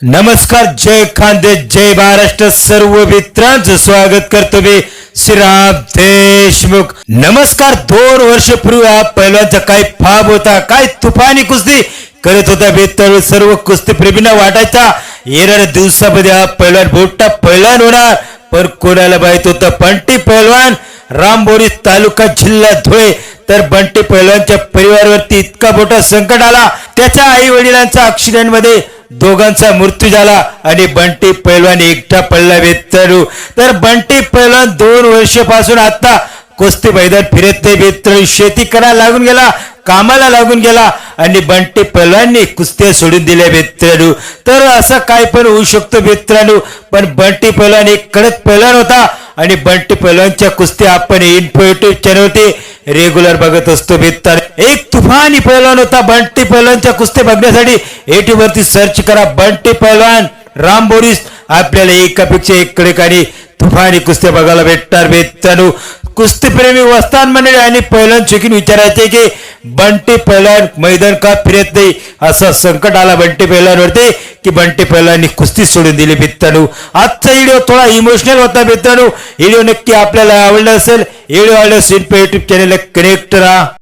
नमस्कार जय खांदे जय महाराष्ट्र सर्व मित्रांचं स्वागत करतो मी श्रीराम देशमुख. नमस्कार दोन वर्ष पूर्वी हा पहिल्यांचा काय फाब होता काय तुफानी कुस्ती करत होता बेतळ सर्व कुस्ती प्रेमींना वाटायचा येणाऱ्या दिवसामध्ये हा पैलवान मोठा पैलवान होणार पण कोणाला माहीत होतं पंटी पैलवान रामबोरी तालुका जिल्हा धुळे तर बंटी पैलवानच्या परिवारावरती इतका मोठा संकट आला त्याच्या आई वडिलांचा ऍक्सिडेंटमध्ये दोघांचा मृत्यू झाला आणि बंटी पैलवान एकटा पडला वेतरू तर बंटी पैलवान दोन वर्षापासून आता कुस्ती मैदान फिरत नाही वेतरू शेती करायला लागून गेला कामाला लागून गेला आणि बंटी पैलवाननी कुस्त्या सोडून दिल्या मित्रांनो तर असं काय पण होऊ शकतो मित्रांनो पण बंटी पैलवान एक कडक पैलवान होता आणि बंटी पैलवानच्या कुस्त्या आपण इन्फोटिव्ह चॅनलवरती रेग्युलर बघत असतो मित्र एक तुफानी पैलवान होता बंटी पैलवानच्या कुस्त्या बघण्यासाठी. एटी वरती सर्च करा बंटी पैलवान राम बोरीस. आपल्याला एकापेक्षा एक कडे तुफानी कुस्त्या बघायला भेटणार मित्रांनो कुस्तीप्रेमी वस्तान मंडळी आणि पैलवान चुकीन विचारायचे की बंटी पैलवान मैदान का फिरत नाही। असा संकट आला बंटी पैलवानवरती की बंटी पैलवाननी कुस्ती सोडून दिली मित्रांनो। आजचा व्हिडिओ थोडा इमोशनल होता मित्रांनो। व्हिडिओ नक्की आपल्याला आवडला असेल व्हिडिओ आवडला असेल युट्यूब चॅनलला कनेक्ट राहा.